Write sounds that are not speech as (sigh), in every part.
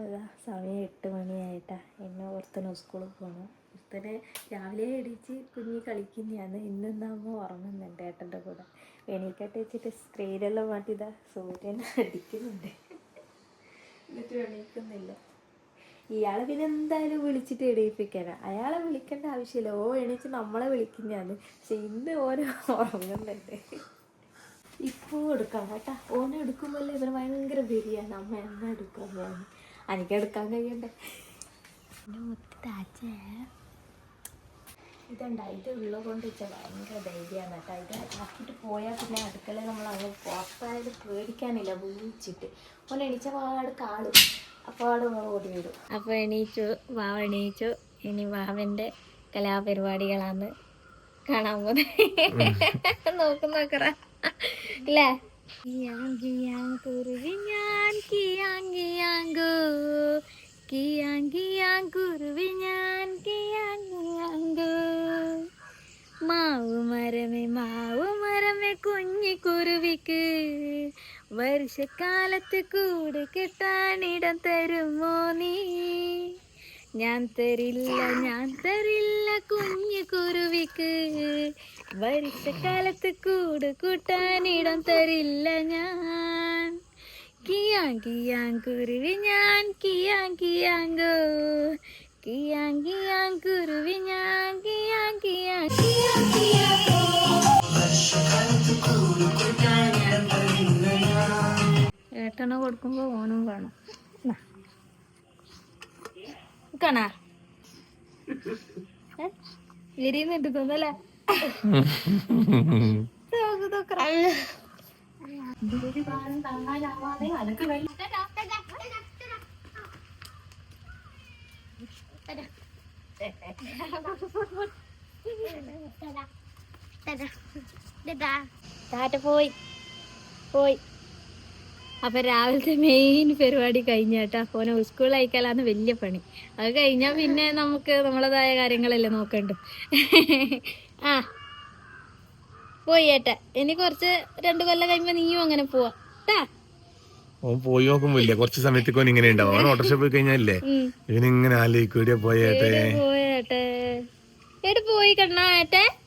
അപ്പോൾ ഇതാ സമയം എട്ട് മണിയായിട്ടാ. എന്നെ ഓർത്തന സ്കൂളിൽ പോകണം ഒരുത്തനെ രാവിലെ എണീച്ച് കുഞ്ഞി കളിക്കുന്നതാണ് ഇന്നെന്നാകുമ്പോൾ ഉറങ്ങുന്നുണ്ട് ഏട്ടന്റെ കൂടെ. എണീക്കട്ടെ വെച്ചിട്ട് സ്ക്രീനെല്ലാം മാറ്റി ഇതാ സൂര്യൻ അടിക്കുന്നുണ്ട്. എന്നിട്ട് എണീക്കുന്നില്ല. ഇയാളെ പിന്നെ എന്തായാലും വിളിച്ചിട്ട് എണീപ്പിക്കാനാ. അയാളെ വിളിക്കേണ്ട ആവശ്യമില്ല. ഓ എണീച്ച് നമ്മളെ വിളിക്കുന്നതാണ് പക്ഷെ ഇന്ന് ഓരോ ഉറങ്ങുന്നുണ്ട്. ഇപ്പോൾ എടുക്കാം കേട്ടാ. ഓനെ എടുക്കുമ്പോഴല്ലേ ഇവർ ഭയങ്കര ബിരിയാണ് അമ്മ എന്നെ എടുക്കാൻ പോകുന്നു എനിക്ക് എടുക്കാൻ കഴിയണ്ടേ? എന്റെ മുത്ത് താച്ചേ. ഇതുണ്ട ഇത് ഉള്ളത് കൊണ്ട് വെച്ചാൽ ഭയങ്കര ധൈര്യമാണ് കേട്ടോ. ഇത് ആക്കിയിട്ട് പോയാൽ പിന്നെ അടുക്കളയിൽ നമ്മൾ അങ്ങ് പുറത്തായത് പേടിക്കാനില്ല. വിളിച്ചിട്ട്. ഓൻ എണീച്ച പാട് കാളും. അപ്പോൾ ആട് നമ്മൾ ഓടി വരും. അപ്പോൾ എണീച്ചു. വാവ എണീച്ചു. ഇനി വാവന്റെ കലാപരിപാടികളാണ് കാണാൻ പോകുന്നത് നോക്കുന്നോക്കറ ഇല്ലേ? അല്ലേ ഞാൻ കുരുവിക്ക് വർഷക്കാലത്ത് കൂട് കിട്ടാനിടം തരുമോ നീ? ഞാൻ തരില്ല ഞാൻ തരില്ല കുഞ്ഞു കുരുവിക്ക് വർഷക്കാലത്ത് കൂട് കൂട്ടാനിടം തരില്ല ഞാൻ. കിയാ കിയാൻ കുരുവി ഞാൻ കിയാ കിയാങ്കോ കിയാ കിയാ കുരുവി ഞാൻ കിയാ കിയാ കിയാൻ. കിയാങ്കോ ഏട്ടനെ കൊടുക്കുമ്പോൾ ഓനും വേണം. കാണാ. വിരിയുന്നുണ്ട് തോന്നല്ലേ? നോക്ക് (laughs) ടാറ്റ പോയി. പോയി. അപ്പൊ രാവിലത്തെ മെയിൻ പരിപാടി കഴിഞ്ഞാട്ടാ ഫോനെ സ്കൂളിൽ അയക്കാലാന്ന് വലിയ പണി. അത് കഴിഞ്ഞാൽ പിന്നെ നമുക്ക് നമ്മളതായ കാര്യങ്ങളല്ലേ നോക്കണ്ടു. ആ. പോയി ഏട്ടാ. ഇനി കുറച്ച് രണ്ടു കൊല്ലം കഴിയുമ്പോ നീയും അങ്ങനെ പോവാ. ട്ടാ. ഓൻ പോയി നോക്കുമ്പോല്ലേ കുറച്ച് സമയത്തേക്ക് ഇങ്ങനെ ഉണ്ടാവും. അവൻ ഓട്ടോറിക്ഷ പോയി കഴിഞ്ഞാലേ. ഇവനിങ്ങനെ ആലോചിക്കും പോയേട്ടെ. പോയേട്ടെ? പോയി ഏട്ടെ?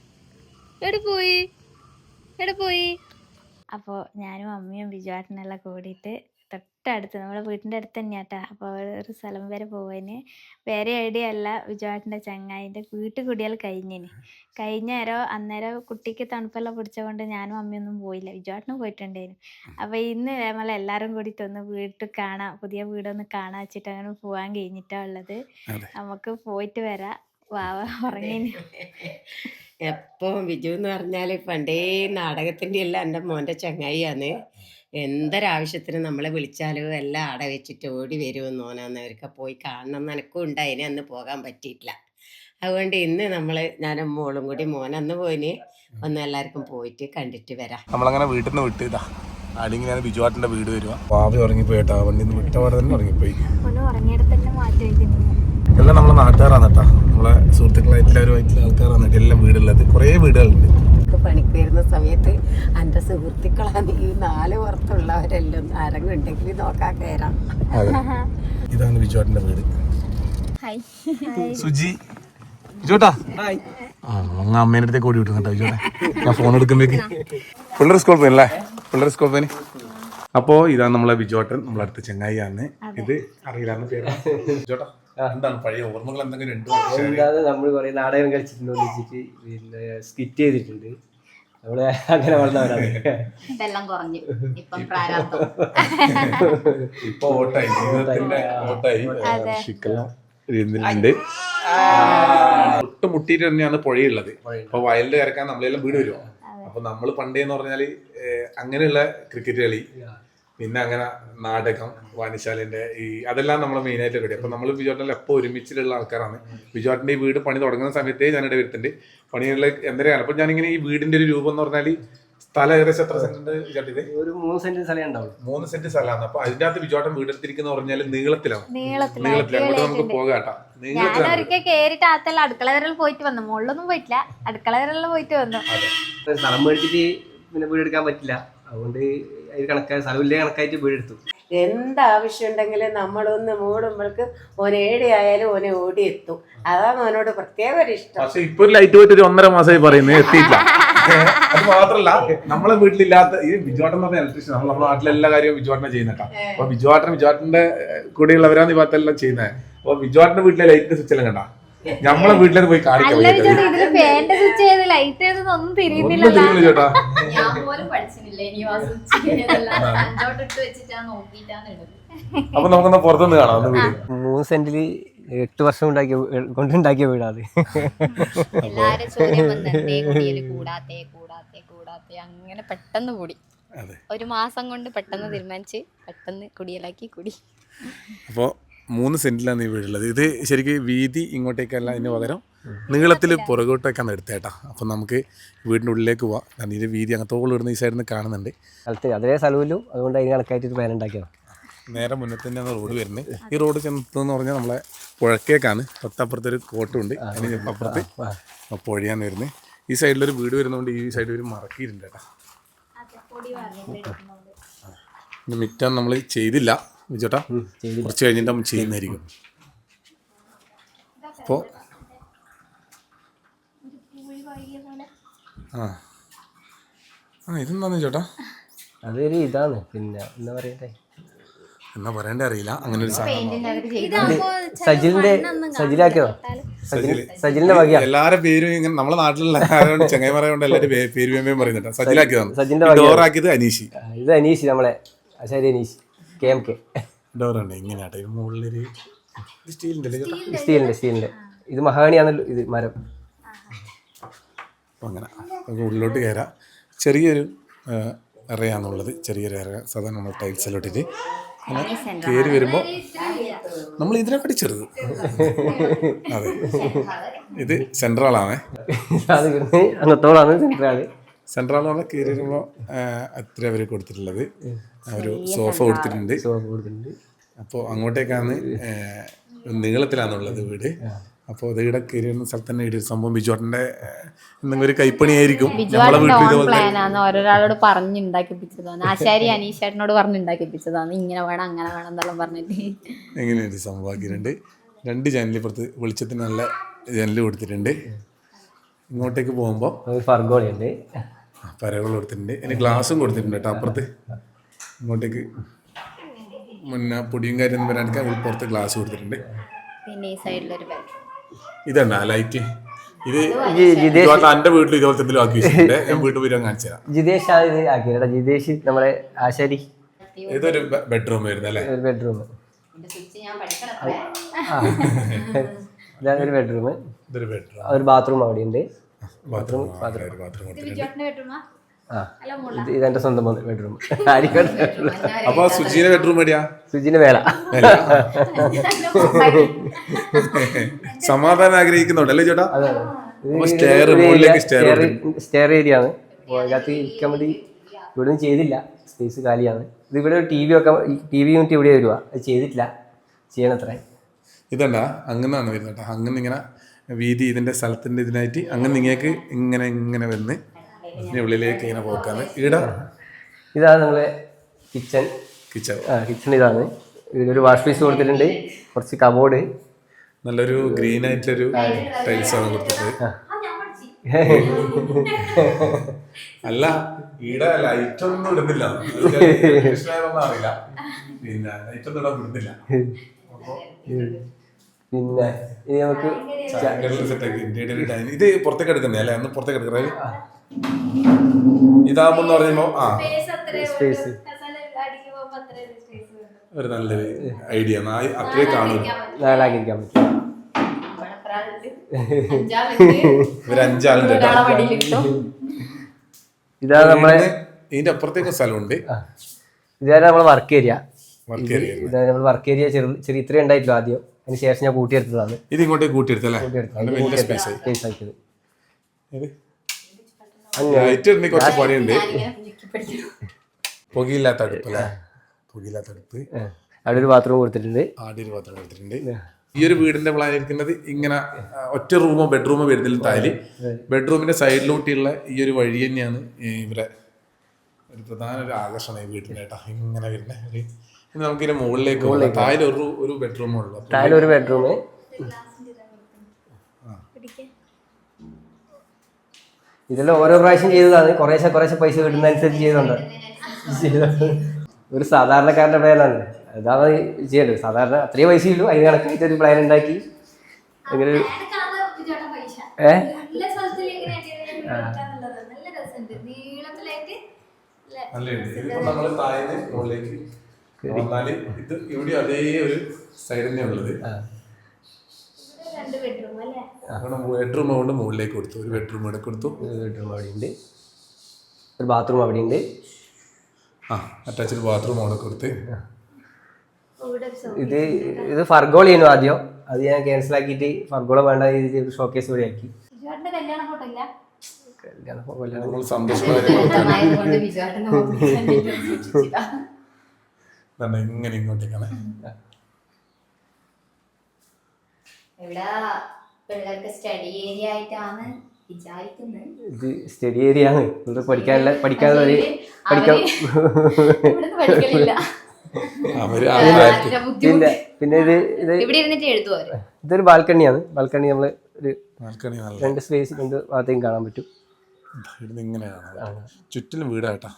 എവിടെ പോയി? എവിടെ പോയി? അപ്പോൾ ഞാനും അമ്മയും ബിജുവാട്ടനെല്ലാം കൂടിയിട്ട് തൊട്ടടുത്ത് നമ്മുടെ വീടിന്റെ അടുത്ത് തന്നെയാട്ടാ. അപ്പോൾ ഒരു സ്ഥലം വരെ പോവാന്. വേറെ ഐഡിയ അല്ല ബിജുവാട്ടന്റെ ചങ്ങായിന്റെ വീട്ടിൽ കുടിയാൽ കഴിഞ്ഞിന്. കഴിഞ്ഞേരോ അന്നേരം കുട്ടിക്ക് തണുപ്പെല്ലാം പിടിച്ചതുകൊണ്ട് ഞാനും അമ്മയൊന്നും പോയില്ല. ബിജുവാട്ടനും പോയിട്ടുണ്ടായിരുന്നു. അപ്പോൾ ഇന്ന് നമ്മൾ എല്ലാരും കൂടി ഒന്ന് വീട്ടിൽ കാണാം. പുതിയ വീടൊന്ന് കാണാൻ വെച്ചിട്ട് അങ്ങനെ പോവാൻ കഴിഞ്ഞിട്ടാ ഉള്ളത്. നമുക്ക് പോയിട്ട് വരാം. വാവ ഉറങ്ങിന്. എപ്പോൾ ബിജു എന്ന് പറഞ്ഞാൽ പണ്ടേ നാടകത്തിന്റെ എല്ലാം എന്റെ മോന്റെ ചങ്ങായിയാണ്. എന്തൊരാവശ്യത്തിന് നമ്മളെ വിളിച്ചാലും എല്ലാം അട വെച്ചിട്ട് ഓടി വരുമെന്ന് ഓനാന്ന് അവർക്ക് പോയി കാണണം. എന്ന് എനക്കും ഉണ്ടായിന് അന്ന് പോകാൻ പറ്റിയിട്ടില്ല. അതുകൊണ്ട് ഇന്ന് നമ്മൾ ഞാനും മോളും കൂടി മോൻ അന്ന് പോയിന്. ഒന്ന് എല്ലാവർക്കും പോയിട്ട് കണ്ടിട്ട് വരാം. നമ്മളങ്ങനെ വീട്ടിൽ നിന്ന് വിട്ട് ഇതാ ഞാൻ ബിജുവാട്ടിന്റെ വീട് വരുവാ. പാവി ഉറങ്ങിപ്പോയിട്ടാ വണ്ടി നിന്ന് വിട്ടപാടെ തന്നെ ഉറങ്ങിപ്പോയി. മാറ്റി വയ്ക്കുന്നു എല്ലാം നമ്മളെ നാട്ടുകാരാണ് കേട്ടോ. നമ്മളെ സുഹൃത്തുക്കളായിട്ടുള്ള സുഹൃത്തുക്കളായിട്ടുള്ളവരുമായിട്ടുള്ള ആൾക്കാരാണ്. എല്ലാം വീടുള്ളത്. കുറേ വീടുകളുണ്ട്. പണിക്ക് വരുന്ന സമയത്ത് എന്റെ സുഹൃത്തുക്കളാണ് ഈ നാല് പുറത്തുള്ളവരെല്ലാം ആരെങ്കിലും നോക്കാൻ കയറാം (laughs) ഇതാണ് ബിജുവാട്ടിന്റെ വീട്. സുജി. ബിജുട്ടാ ആ അങ്ങ് അമ്മേന്റെ അടുത്തേക്ക് ഓടി വിട്ടു കേട്ടോ ബിജുട്ടെ ഞാൻ ഫോൺ എടുക്കുമ്പോഴേക്ക് പിള്ളേർ സ്കൂൾ പോയല്ലേ പിള്ളേർ സ്കൂൾ പോയിന് അപ്പോ ഇതാണ് നമ്മളെ ബിജോട്ടൻ നമ്മളടുത്ത് ചെങ്ങായി ചെങ്ങായിയാണ് ഇത് അറിയില്ലാന്ന് പേര്. ബിജോട്ടാ എന്താണ് പഴയ ഓർമ്മകൾ എന്തെങ്കിലും ഉണ്ടോ? അല്ലാതെ നമ്മൾ കുറെ നാടകം കളിച്ചിട്ടുണ്ട് വെച്ചിട്ട്. പിന്നെ സ്കിറ്റ് ചെയ്തിട്ടുണ്ട്. നമ്മൾ അങ്ങനെ വളർന്നവരാണ് ഇതെല്ലാം കുറഞ്ഞു. ഇപ്പം പ്രാരാബ്ദം. ഇപ്പൊ ഓട്ടായി ജീവിതത്തിന്റെ ഓട്ടായി ഷിക്കെല്ലാം ഇരുന്നിട്ടുണ്ട്. ഒട്ടും മുട്ടിയിട്ട് തന്നെയാണ് പുഴയുള്ളത്. അപ്പൊ വയലിൽ ഇറക്കാൻ നമ്മളെല്ലാം വീട് വരുമോ അപ്പൊ നമ്മൾ പണ്ടേന്ന് പറഞ്ഞാൽ അങ്ങനെയുള്ള ക്രിക്കറ്റ് കളി. പിന്നെ അങ്ങനെ നാടകം വാനിശാലിന്റെ ഈ അതെല്ലാം നമ്മൾ മെയിൻ ആയിട്ട് കളി അപ്പൊ നമ്മൾ ബിജോട്ടിൽ എപ്പോൾ ഒരുമിച്ചിലുള്ള ആൾക്കാരാണ്. ബിജോട്ടിന്റെ ഈ വീട് പണി തുടങ്ങുന്ന സമയത്തേ ഞാൻ ഇവിടെ വരുത്തുണ്ട്. പണിയുള്ള എന്തെങ്കിലും അപ്പൊ ഞാനിങ്ങനെ ഈ വീടിന്റെ ഒരു രൂപം എന്ന് പറഞ്ഞാൽ സ്ഥലം ഏകദേശം എത്ര സെന്റ് ഒരു മൂന്ന് സെന്റ് സ്ഥലം ഉണ്ടാവും. മൂന്ന് സെന്റ് സ്ഥലമാണ്. അപ്പൊ അതിന്റെ അകത്ത് ബിജോട്ടൻ വീടെടുത്തിരിക്കുന്ന പറഞ്ഞാൽ നീളത്തിലാണ് നീളത്തിൽ. നീളത്തിൽ അങ്ങോട്ട് നമുക്ക്. പോകാട്ടാ. ഞാൻ നീളത്തിലാണ് ഒരിക്കൽ കേറിട്ട് ആത്തല്ല അടുക്കള വരെല്ലാം പോയിട്ട് വന്നു. മുകളിലൊന്നും പോയിട്ടില്ല. അടുക്കള പോയിട്ട് വന്നു. സ്ഥലം മേടിച്ചിട്ട് പിന്നെ വീടെടുക്കാൻ പറ്റില്ല. അതുകൊണ്ട് അതിന് കണക്കായ സ്ഥലമില്ലേ കണക്കായിട്ട് വീടെടുത്തു എന്താവശ്യം ഉണ്ടെങ്കിലും നമ്മളൊന്ന് മൂടുമ്പോൾക്ക് ഓൻ ഏടിയായാലും ഓനെ ഓടിയെത്തും അതാണ് ഓനോട് പ്രത്യേക ഒരു ഇഷ്ടം. പക്ഷെ ഇപ്പൊ ഒരു ലൈറ്റ് പോയിട്ട് ഒരു ഒന്നര മാസമായി പറയുന്നത് എത്തിയില്ല അത് മാത്രല്ല നമ്മളെ വീട്ടിലില്ലാത്ത ഈ ബിജുവാട്ടൻ എന്ന് പറഞ്ഞ ഇലക്ട്രീഷ്യൻ നമ്മൾ നമ്മുടെ നാട്ടിലെ എല്ലാ കാര്യവും ബിജുവാട്ടനെ ചെയ്യുന്നേട്ടാ. അപ്പൊ ബിജുവാട്ടൻ ബിജുവാട്ടന്റെ കൂടെയുള്ളവരാണ് ഈ ഭാഗത്തെല്ലാം ചെയ്യുന്നത് അപ്പൊ ബിജുവാട്ടന്റെ വീട്ടിലെ ലൈറ്റിന്റെ സ്വിച്ച് എല്ലാം കണ്ടാ? നമ്മളെ വീട്ടിലേക്ക് പോയി. വിചാരിച്ചു ഇതിൽ ഫാന്റെ സ്വിച്ച് ചെയ്ത് ലൈറ്റ് ചെയ്തൊന്നും ഒന്നും തിരിയുന്നില്ല ചേട്ടാ. പോലും പഠിച്ചിട്ടില്ല. ഇനി അഞ്ചോട്ടിട്ട് വെച്ചിട്ടാ നോക്കിട്ടാണ് ഇടുന്നത് അപ്പൊ നമുക്കൊന്ന് പുറത്തുനിന്ന് കാണാം മൂന്ന് സെന്റിൽ എട്ട് വർഷം ഉണ്ടാക്കിയ കൊണ്ടുണ്ടാക്കിയ വീടാത്. കൂടാത്തേ കൂടാത്തേ കൂടാത്തേ. അങ്ങനെ പെട്ടെന്ന് കൂടി. അതെ. ഒരു മാസം കൊണ്ട് പെട്ടെന്ന് തീരുമാനിച്ച് പെട്ടെന്ന് കുടിയലാക്കി കുടി. അപ്പോൾ മൂന്ന് സെന്റിലാണ് ഈ വീടുള്ളത്. ഇത് ശരിക്കും വീതി ഇങ്ങോട്ടേക്കല്ല അതിന് പകരം നീളത്തിൽ പുറകോട്ടേക്കാണ് എടുത്തേട്ടാ. അപ്പം നമുക്ക് വീടിന്റെ ഉള്ളിലേക്ക് പോവാം. കാരണം ഇതിന്റെ വീതി അങ്ങത്തോളം ഇടുന്ന ഈ സൈഡിൽ നിന്ന് കാണുന്നുണ്ട്. സ്ഥലത്ത് അതേ സ്ഥലമില്ലു അതുകൊണ്ട് അതിന് കണക്കായിട്ട് ഒരു പേരുണ്ടാക്കിയത് നേരെ മുന്നേ തന്നെയാണ് റോഡ് വരുന്നത്. ഈ റോഡ് ചെന്നെന്ന് പറഞ്ഞാൽ നമ്മളെ പുഴക്കേക്കാണ്. തൊട്ടപ്പുറത്ത് ഒരു കോട്ടുണ്ട് അതിന് അപ്പുറത്ത് പുഴയാണ് വരുന്നത്. ഈ സൈഡിലൊരു വീട് വരുന്നതുകൊണ്ട് ഈ സൈഡിൽ ഒരു മറക്കിയിട്ടുണ്ട് കേട്ടോ. മിറ്റാൻ മിറ്റം നമ്മൾ ചെയ്തില്ല. ചെയ്തില്ല. കുറച്ച് കഴിഞ്ഞിട്ട് നമ്മൾ ചെയ്യുന്നതായിരിക്കും. അപ്പോൾ ആ. ആ ഇതെന്താന്ന് ചേട്ടാ അതൊരു ഇതാണ് പിന്നെ എന്താ പറയണ്ടേ? എന്നാ പറയണ്ടേ അറിയില്ല അങ്ങനെ ഒരു സജിലിന്റെ സജിലാക്കിയോ? സജിലിന്റെ വകയാ? എല്ലാരെ പേരും ഇങ്ങനെ നമ്മളെ നാട്ടിലുള്ള ആരോട് ചെങ്ങൈമാരെ കൊണ്ട് എല്ലാവരും പേര് വേമ്പയും പറയുന്നുണ്ട്. സജിലാക്കിയതാണ്. സജിന്റെ ഡോറാക്കിയത് അനീഷി. ഇത് അനീഷി നമ്മളെ. ആശാരി അനീഷ്. കെ എം കെ ഡോറുണ്ട് ഇങ്ങനെയാട്ടെ. ഇത് മുകളിലൊരു സ്റ്റീലിന്റെ സ്റ്റീലിന്റെ സ്റ്റീലിന്റെ ഇത് മഹാണിയാണല്ലോ ഇത് മരം. അപ്പം അങ്ങനെ. നമുക്ക് ഉള്ളിലോട്ട് കയറാം. ചെറിയൊരു ഇറയാന്നുള്ളത് ചെറിയൊരു ഇറ സാധാരണ നമ്മൾ ടൈൽസ് എല്ലാം ഇട്ടിട്ട് അങ്ങനെ കയറി വരുമ്പോൾ നമ്മൾ ഇതിനെക്കാട്ടി ചെറുത് (laughs) അതെ. ഇത് സെൻട്രലാണേ അങ്ങത്തോളാണ് സെൻട്രാൾ സെൻട്രൽ കയറി വരുമ്പോൾ അത്ര അവർ കൊടുത്തിട്ടുള്ളത്. ഒരു സോഫ കൊടുത്തിട്ടുണ്ട്. അപ്പോൾ അങ്ങോട്ടേക്കാണ് നീളത്തിലാണുള്ളത് വീട്. അപ്പോൾ അത് ഇവിടെ കയറി വരുന്ന സ്ഥലത്ത് തന്നെ ഒരു സംഭവം ബിജുവാട്ടന്റെ എന്തെങ്കിലും ഒരു കൈപ്പണിയായിരിക്കും. നമ്മളെ വീട്ടിൽ ഓരോരാളോട് പറഞ്ഞുണ്ടാക്കിപ്പിച്ചതാണ് ആശാരി അനീഷേട്ടനോട് പറഞ്ഞുണ്ടാക്കിപ്പിച്ചതാണ് ഇങ്ങനെ വേണം അങ്ങനെ വേണം എന്നെല്ലാം പറഞ്ഞിട്ട്. എങ്ങനെയൊരു സംഭവമാക്കിയിട്ടുണ്ട് രണ്ട് ജനലിപ്പുറത്ത് വെളിച്ചത്തിന് നല്ല ജനൽ കൊടുത്തിട്ടുണ്ട്. ഇങ്ങോട്ടേക്ക് പോകുമ്പോൾ ഒരു ഫർഗോളിയുണ്ട് പരകൾ കൊടുത്തിട്ടുണ്ട്. ഇനി ഗ്ലാസും കൊടുത്തിട്ടുണ്ട് കേട്ടോ അപ്പുറത്ത്. ഇങ്ങോട്ടേക്ക്. മുന്നേ പൊടിയും കാര്യം വരാണ്ടിരിക്കാൻ പുറത്ത് ഗ്ലാസ് കൊടുത്തിട്ടുണ്ട്. പിന്നെ ഈ സൈഡിലൊരു ലൈറ്റ് ഇത് എന്റെ വീട്ടിൽ ഇതുപോലത്തെ എന്തെങ്കിലും ആക്കി വെച്ചിട്ടുണ്ട്. ഞാൻ വീട്ടിൽ പോയി ഞാൻ കാണിച്ചു തരാം. ജിതേഷ് ആണ് ഇത് ആക്കിയത് ജിതേഷ് നമ്മളെ ആശാരി. ഇതൊരു ബെഡ്റൂം അല്ലേ? ഒരു ബെഡ്റൂം സ്വിച്ച് ഞാൻ പഠിക്കണത്രേ ഇതാണ് ഒരു ബെഡ്റൂം ഇതൊരു ബെഡ്റൂം ഒരു ബാത്റൂം അവിടെ ഉണ്ട് ബാത്റൂം ബാത്റൂം. ആ ഇത് ഇതെന്റെ സ്വന്തം ബെഡ്റൂം (laughs) (laughs) ആരിക്കോട്ടെ (laughs) അപ്പൊ സുജീനെ ബെഡ്റൂം എവിടെയാ? സുജിന്റെ വേല അല്ല. സമാധാനം ആഗ്രഹിക്കുന്നുണ്ടല്ലേ ചേട്ടാ? അപ്പൊ സ്റ്റെയർ മുകളിലേക്ക് സ്റ്റെയർ സ്റ്റെയർ ഏരിയ ആണ്. അതിനകത്ത് ഇരിക്കാൻ വേണ്ടി ഇവിടെ ഒന്നും ചെയ്തില്ല. സ്പേസ് കാലിയാണ്. ഇത് ഇവിടെ ഒരു ടി വി ഒക്കെ ടി വി യൂണിറ്റ് ഇവിടെ വരുവാ. അത് ചെയ്തിട്ടില്ല. ചെയ്യണത്രേ. ഇതല്ല അങ്ങനെ വരുന്നേട്ടാ അങ്ങനെ ഇങ്ങനെ വീതി ഇതിന്റെ സ്ഥലത്തിന്റെ ഇതിനായിട്ട് അങ്ങനെ നിങ്ങൾക്ക് ഇങ്ങനെ ഇങ്ങനെ വന്ന് ഇനി ഉള്ളിലേക്ക് ഇങ്ങനെ പോക്കാണ് ഇവിടെ ഇതാണ് നമ്മളെ കിച്ചൺ കിച്ചൺ ആ കിച്ചൺ ഇതാണ്. ഇതിലൊരു വാഷ് പീസ് കൊടുത്തിട്ടുണ്ട്. കുറച്ച് കബോർഡ് നല്ലൊരു ഗ്രീൻ ആയിട്ടൊരു ടൈൽസ് ആണ് കൊടുത്തിട്ട് അല്ല ഈടെ ലൈറ്റ് ഒന്നും ഇടുന്നില്ല. അറിയില്ല. പിന്നെ ലൈറ്റ് ഒന്നും ഇടാൻ വിടുന്നില്ല. പിന്നെ ഇനി നമുക്ക് ഇത് പുറത്തേക്ക് എടുക്കുന്നേ അല്ലേ? അന്ന് പുറത്തേക്ക് എടുക്കണേ ഇതാകുമ്പോ എന്ന് പറയുമ്പോ ആ. സ്പേസ് ഒരു നല്ലൊരു ഐഡിയ അത്രേ കാണൂ. നാലാക്കിയിരിക്കാൻ പറ്റും. (laughs) അഞ്ചാളുണ്ട് നമ്മളെ ഇതിന്റെ അപ്പുറത്തേക്ക് സ്ഥലമുണ്ട്. ഇതാണ് നമ്മളെ വർക്ക് ഏരിയ വർക്ക് ഏരിയ ഇതാണ് നമ്മൾ വർക്ക് ഏരിയ ചെറു ചെറിയ ഇത്രയും ഉണ്ടായിട്ടില്ല ആദ്യം. അതിന് ശേഷം ഞാൻ കൂട്ടിയെടുത്തതാണ്. ഇത് ഇങ്ങോട്ട് കൂട്ടിയെടുത്തല്ലേ വലിയ സ്പേസ് ആയി. സ്പേസ് ആക്കിയത് ഇത്. ലൈറ്റ് ഉണ്ടെങ്കിൽ കുറച്ച് പണിയുണ്ട്. പുകയില്ലാത്ത അടുപ്പ് അല്ലേ പുകയില്ലാത്ത അടുപ്പ്. അവിടെ ഒരു ബാത്റൂം കൊടുത്തിട്ടുണ്ട്. ഒരു ഈ ഒരു വീടിന്റെ പ്ലാൻ ഇരിക്കുന്നത് ഇങ്ങനെ ഒറ്റ റൂമോ ബെഡ്റൂമോ വരുന്നില്ല താൽ ബെഡ്റൂമിന്റെ സൈഡിലോട്ടുള്ള ഈ ഒരു വഴി തന്നെയാണ് ഇവിടെ ഇവരെ ഒരു പ്രധാന ഒരു ആകർഷണം ഈ വീട്ടിലേട്ടാ ഇങ്ങനെ വരുന്ന ഒരു നമുക്കിനി മുകളിലേക്ക് താഴെ ഒരു ഒരു ബെഡ്റൂമേ ഉള്ളൂ. താഴെ ഒരു ബെഡ്റൂം ഇതെല്ലാം ഓരോ പ്രാവശ്യം ചെയ്തതാണ്. കുറേശ്ശെ കുറേശ്ശെ പൈസ കിട്ടുന്നതനുസരിച്ച് ചെയ്തുണ്ട്. ഒരു സാധാരണക്കാരന്റെ പ്ലാനാണ് അതാണ് ചെയ്യേണ്ടത്. സാധാരണ അത്രയും പൈസ ഇല്ലു അതിന് കണക്കായിട്ട് ഒരു പ്ലാൻ ഉണ്ടാക്കി. അങ്ങനെ ഒരു ഏ? നല്ല വന്നാൽ ഇത് ഇവിടെ അതേ ഒരു സൈഡ് തന്നെ ഉള്ളത്. ഇവിടെ രണ്ട് ബെഡ്റൂം അല്ലേ? ബെഡ്റൂം കൊണ്ട് മുകളിലേക്ക് കൊടുത്തു. ഒരു ബെഡ്റൂം ഇവിടെ കൊടുത്തു. ഒരു ബെഡ്റൂം അവിടെ ഉണ്ട് ഒരു ബാത്റൂം അവിടെ ഉണ്ട് ആ. അറ്റാച്ച്ഡ് ബാത്റൂം അവിടെ കൊടുത്ത് ഇത് ഇത് ഫർഗോൾ ചെയ്യുന്നു ആദ്യം. അത് ഞാൻ ക്യാൻസൽ ആക്കിയിട്ട് ഫർഗോള വേണ്ട രീതിയിൽ ഷോക്കേസ് വഴി ആക്കി. കല്യാണ ഫോട്ടോ ഇല്ല? കല്യാണം നമ്മൾ സന്തോഷമായിട്ട് (laughs) തന്നെ ഇങ്ങനെ ഇങ്ങോട്ടേക്കാണ് ഇവിടെ പിള്ളേർക്ക് സ്റ്റഡി ഏരിയ ആയിട്ടാണ് ഇത് സ്റ്റഡി ഏരിയ ആണ്. ഇവിടെ പഠിക്കാനുള്ള പഠിക്കാനുള്ള ഒരു പഠിക്കാൻ പിന്നെ പിന്നെ ഇത് ഇത് ഇതൊരു ബാൽക്കണിയാണ് ബാൽക്കണി നമ്മൾ ഒരു രണ്ട് സ്പേസ് രണ്ട് ഭാഗത്തേക്കും കാണാൻ പറ്റും. ഇവിടുന്ന് ഇങ്ങനെയാണ്. ചുറ്റിലും വീടാട്ടാ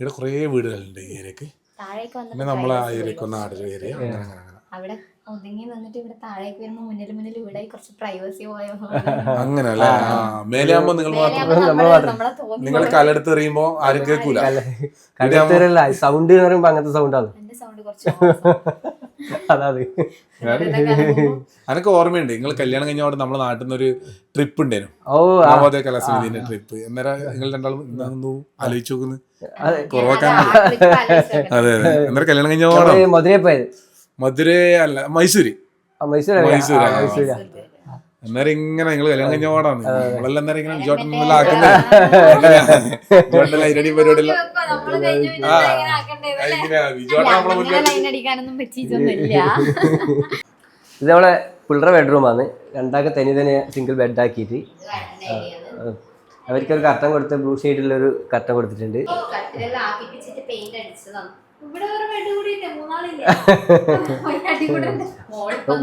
ഇവിടെ കുറേ വീടുകളുണ്ട് ഈ ഏരിയക്ക്. താഴേക്ക് വന്നിട്ട് നമ്മൾ ഏരിയക്ക് ഏരിയ അവിടെ ഒതുങ്ങി നിന്നിട്ട് ഇവിടെ താഴേക്ക് വരുമ്പോ മുന്നിൽ മുന്നിൽ ഇവിടെ കുറച്ച് പ്രൈവസി പോയോ അങ്ങനെ അല്ലേ ആ. മേലെ നിങ്ങൾ മാത്രം നിങ്ങൾ കല്ലെടുത്ത് എറിയുമ്പോ ആരും കേൾക്കൂല. സൗണ്ട് എന്ന് പറയുമ്പോൾ അങ്ങനത്തെ സൗണ്ടാണ് എന്റെ സൗണ്ട് കുറച്ച് അതാണ്. അനക്ക് ഓർമ്മയുണ്ട് നിങ്ങൾ കല്യാണം കഴിഞ്ഞ അവിടെ നമ്മുടെ നാട്ടിൽ നിന്ന് ഒരു ട്രിപ്പ് ഉണ്ടായിരുന്നു. ഓ ആ, നവോദയ കലാസമിതിന്റെ ട്രിപ്പ് എന്നേരം നിങ്ങൾ രണ്ടാളും ആലോചിച്ചു ആലോചിച്ച് നോക്കുന്നു. അതെ. അതെ കല്യാണം കഴിഞ്ഞ മധുരയിൽ പോയത്. മധുര അല്ല മൈസൂര്. ആ, മൈസൂർ മൈസൂര്, അന്നേരം ഇങ്ങനെ നിങ്ങൾ കല്യാണം കഴിഞ്ഞ ഓടാണ് നമ്മളെല്ലാം അന്നേരം ഇങ്ങനെ ജോട്ടനെല്ലാം ആക്കുന്നത് ലൈനടി പരിപാടി ഇത് നമ്മളെ പിള്ളേരുടെ ബെഡ്റൂമാണ് രണ്ടാൾക്ക് തനി തന്നെ സിംഗിൾ ബെഡ് ആക്കിയിട്ട്. അവർക്കൊരു കർട്ടൻ കൊടുത്ത് ബ്ലൂ ഷെയ്ഡിലുള്ള ഒരു കർട്ടൻ കൊടുത്തിട്ടുണ്ട്. (laughs)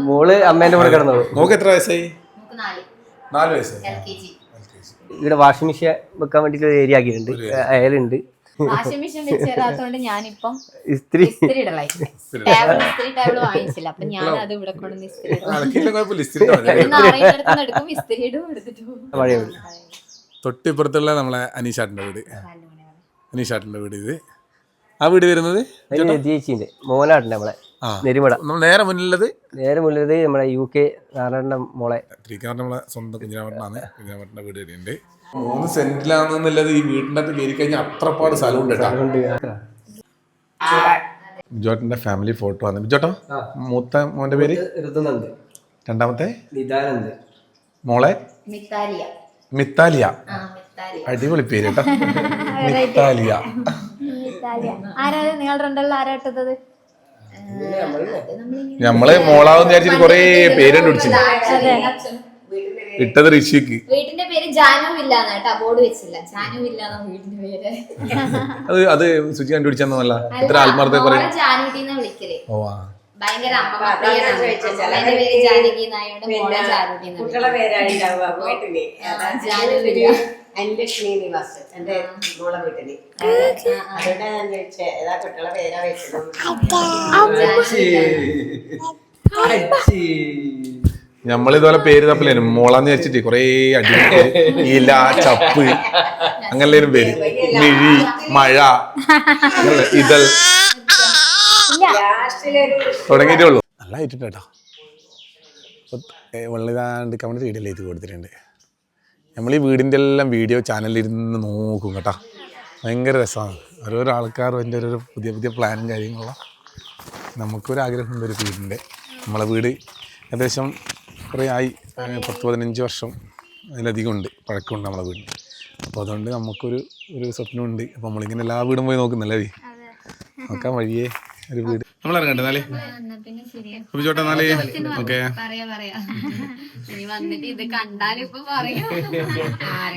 മോൾ അമ്മേന്റെ കൂടെ കിടന്നോളൂ നോക്ക് എത്ര വയസ്സായി? നാല്. നാല് വയസ്സ് എൽ കെ ഇവിടെ വാഷിംഗ് മെഷീൻ വെക്കാൻ വേണ്ടിട്ട് ഒരു ഏരിയ ആക്കിയിട്ടുണ്ട്. അയലുണ്ട്. വാഷിംഗ് മെഷീൻ ഞാനിപ്പം ഇസ്ത്രി. ഇസ്തിരി ഇടലായി. Table ഇസ്തിരി table വാങ്ങിച്ചില്ല. അപ്പൊ ഞാൻ അത് ഇവിടെ കൊണ്ടുവന്ന് ഇസ്ത്രി ഇടും. ഇസ്തിരി ഇടും എടുത്തിട്ടു തൊട്ടിപ്പുറത്തുള്ള നമ്മളെ അനീഷാട്ടിന്റെ വീട്. അനീഷാട്ടിന്റെ വീട്. ഇത്. ആ വീട് വരുന്നത്? ചേച്ചിന്റെ നമ്മളെ നെരുമട. നേരെ മുന്നിലുള്ളത്? നേരെ മുന്നിലത് നമ്മളെ യു കെ നാരായണ മോളെ. നമ്മളെ സ്വന്തം കുഞ്ഞിരാമട്ടനാണ്. കുഞ്ഞിരാമട്ടന്റെ വീട് വരുന്നുണ്ട്. മൂന്ന് സെന്റിലാണെന്നുള്ളത് ഈ വീടിന്റെ അകത്ത് കയറി കഴിഞ്ഞാൽ അത്രപ്പാട് സ്ഥലമുണ്ട് കൊണ്ട് ബിജോട്ടന്റെ ഫാമിലി ഫോട്ടോ ആണ്. ബിജോട്ടോ മൂത്ത മോന്റെ പേര്? രണ്ടാമത്തെ? മോളെ? മിത്താലിയ. അടിപൊളി പേര് കേട്ടോ. (laughs) മിത്താലിയ. ഞമ്മൾ മോളാവെന്ന് വിചാരിച്ചിട്ട് കൊറേ പേര് കണ്ടുപിടിച്ചു ഇട്ടത് ഋഷിക്ക്. വീടിന്റെ പേര് ജാനു വില്ല ബോർഡ് വെച്ചില്ല. വീടിന്റെ പേര്. അത് അത് സുചി കണ്ടുപിടിച്ചെന്നല്ല ഇത്ര ആത്മാർത്ഥ പറയും ഓ ആ. ഭയങ്കര കുട്ടികളെ പേരായിട്ടുണ്ടാവുക എന്റെ മോളെ വീട്ടിൽ. അതുകൊണ്ടാ ഞാൻ ചോദിച്ചേ ഏതാ കുട്ടികളെ പേരാ വെച്ചത് നമ്മളിതുപോലെ പേര് തപ്പില്ലേനും മോളാന്ന് വെച്ചിട്ട് കൊറേ അടി ഇല ചപ്പ് അങ്ങനെ പേര് മിഴി മഴ ഇതൽ ഇതൾ തുടങ്ങിയിട്ടേ ഉള്ളൂ. നല്ല ആയിട്ടുണ്ട് വെള്ളിതാണ്ട് കമന്റ് വീഡിയോ ഇത് കൊടുത്തിട്ടുണ്ട് നമ്മൾ ഈ വീടിന്റെ എല്ലാം വീഡിയോ ചാനലിരുന്ന് നോക്കും കേട്ടോ. ഭയങ്കര രസമാണ്. ഓരോരോ ആൾക്കാർ അതിന്റെ ഓരോരോ പുതിയ പുതിയ പ്ലാനും കാര്യങ്ങളും നമുക്കൊരു ആഗ്രഹമുണ്ട് ഒരു വീടിന്റെ. നമ്മളെ വീട് ഏകദേശം കുറേ ആയി. പത്ത് പതിനഞ്ച് വർഷം അതിലധികം ഉണ്ട്. പഴക്കമുണ്ട് നമ്മളെ വീടിന്. അപ്പോൾ അതുകൊണ്ട് നമുക്കൊരു ഒരു സ്വപ്നമുണ്ട്. അപ്പോൾ നമ്മളിങ്ങനെ എല്ലാ വീടും പോയി നോക്കുന്നല്ലേ? വി നോക്കാൻ വഴിയേ ഒരു വീട്. നമ്മൾ ഇറങ്ങണ്ട ഓക്കെ.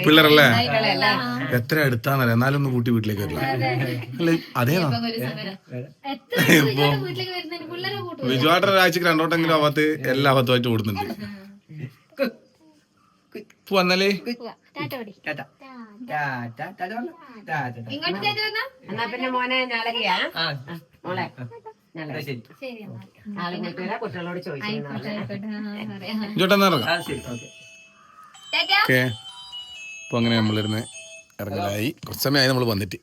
പിള്ളേരല്ലേ? എത്ര അടുത്താന്നറിയാം? എന്നാലും ഒന്ന് കൂട്ടി വീട്ടിലേക്ക് വരില്ല. അല്ല? അതേ വരുന്നതിന് പിള്ളേരെ ഒരാഴ്ചക്ക് രണ്ടോട്ടെങ്കിലും ആവാത്ത് എല്ലാ അബദ്ധമായിട്ട് ഓടുന്നുണ്ട്. ഓടി. ടാറ്റ. എന്നാ? പിന്നെ മോനെ ആ, മോളെ എന്നാ ശരി. ശരി ആളിനെ നാളെ ഇങ്ങോട്ട് വരാം കുട്ടികളോട് ചോദിച്ചു അപ്പോൾ അങ്ങനെ നമ്മളിരുന്ന് ഇറങ്ങലായി. കുറച്ച് സമയമായി നമ്മൾ വന്നിട്ട്.